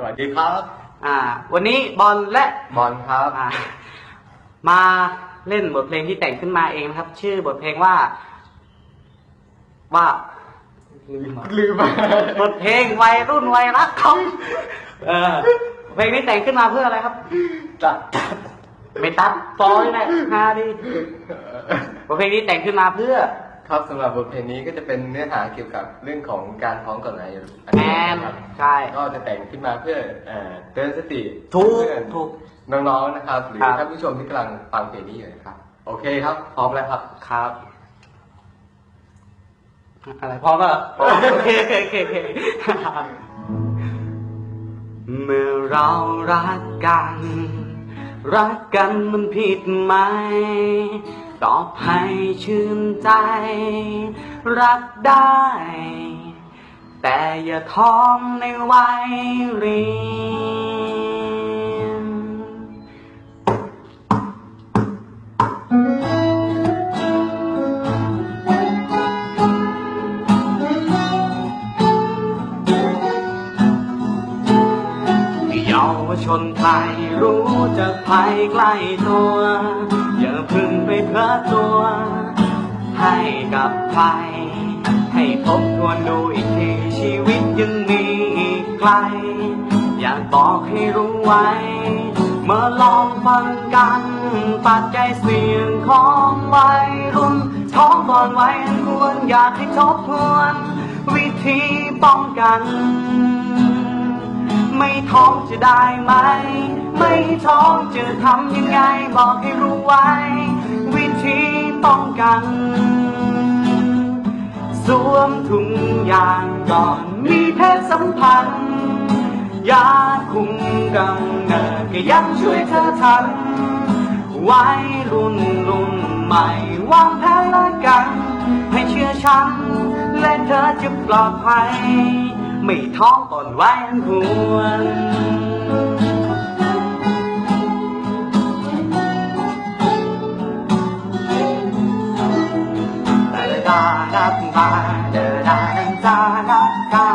สวัสดีครับอ่า วันนี้บอลและบอลครับอ่ามาเล่นบทเพลงที่แต่งขึ้นมาเองนะครับ ชื่อบทเพลงว่า ว่าลืมบทเพลงวัยรุ่นวัยรักเขาเออเพลงนี้แต่งขึ้นมาเพื่ออะไรครับจัดจัดไม่ตัดฟอยแหละฮาดีบทเพลงนี้แต่งขึ้นมาเพื่อ ครับสำหรับบทเพลงนี้ก็จะเป็นเนื้อหาเกี่ยวกับเรื่องของการท้องก่อนอายุแอนครับใช่ ก็จะแต่งขึ้นมาเพื่อเอ่อเตือนสติถูกเพื่อนถูก น้องๆนะครับ หรือครับ ท่านผู้ชมที่กำลังฟังเพลงนี้อยู่นะครับ โอเคครับ พร้อมแล้วครับ ครับ อะไรพร้อมแล้วเหรอโอเคโอเคโอเคโอเคเมื่อเรารักกัน รักกันมันผิดไหม ตอบให้ชื่นใจ รักได้ แต่อย่าท้องในวัยเรีย ชนไทยรู้จักภัยใกล้ตัว อย่าพึ่งไปเพลิดตัว ให้กับใครให้ทบทวนดูอีกทีชีวิตยังมีอีกไกล อยากบอกให้รู้ไว้ เมื่อลองฟังกันปัจจัยเสียงของวัยรุ่นท้องก่อนวัยอันควรอยากให้ทบทวน วิธีป้องกัน ไม่ท้องจะได้ไหม ไม่ท้องจะทำยังไงบอกให้รู้ไว้ วิธีป้องกัน สวมถุงยางก่อนมีเพศสัมพันธ์ยาคุมกำเนิดก็ยังช่วยเธอทัน ไว้รุ่นรุ่นใหม่วางแผนละกัน ให้เชื่อฉัน และเธอจะปลอดภัย ไม่ท้องอ่อนวัวหวนดาดับบาเดดาดันจาดับา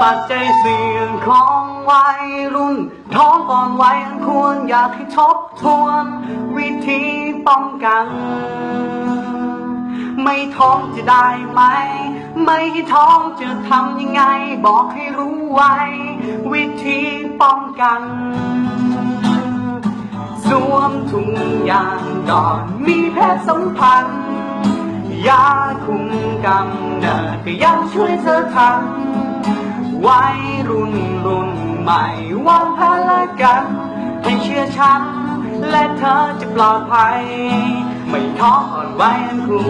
ปัจจัยเสี่ยงของวัยรุ่น ท้องก่อนวัยอันควรอยากให้ทบทวน วิธีป้องกัน ไม่ท้องจะได้ไหม ไม่ท้องจะทำยังไง บอกให้รู้ไว้ วิธีป้องกันสวมถุงยางก่อนมีเพศสัมพันธ์ยาคุมกำเนิดก็ยังช่วยเธอทันวัยรุ่นรุ่นใหม่วางแผนละกัน ให้เชื่อฉัน และเธอจะปลอดภัย ไม่ท้ออ่อนไหวอันครู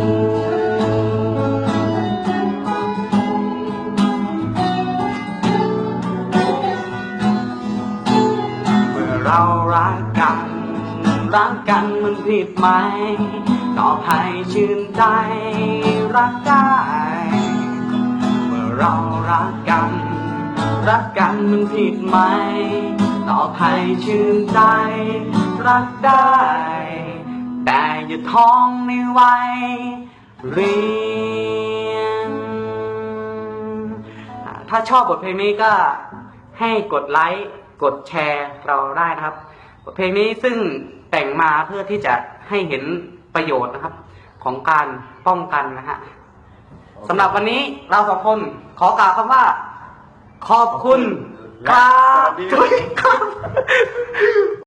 เมื่อเรารักกัน รักกันมันผิดไหมตอบให้ชื่นใจรักได้ เมื่อเรารักกัน รักกันมันผิดไหมตอบให้ชื่นใจรักได้ แต่อย่าท้องในวัยเรียนอ่าถ้าชอบบทเพลงนี้ก็ให้กดไลค์กดแชร์เราได้นะครับ บทเพลงนี้ซึ่งแต่งมาเพื่อที่จะให้เห็นประโยชน์นะครับ ของการป้องกันนะฮะสำหรับวันนี้เราสองคนขอกล่าวคำว่า ขอบคุณครับและสวัสดีทุยครับ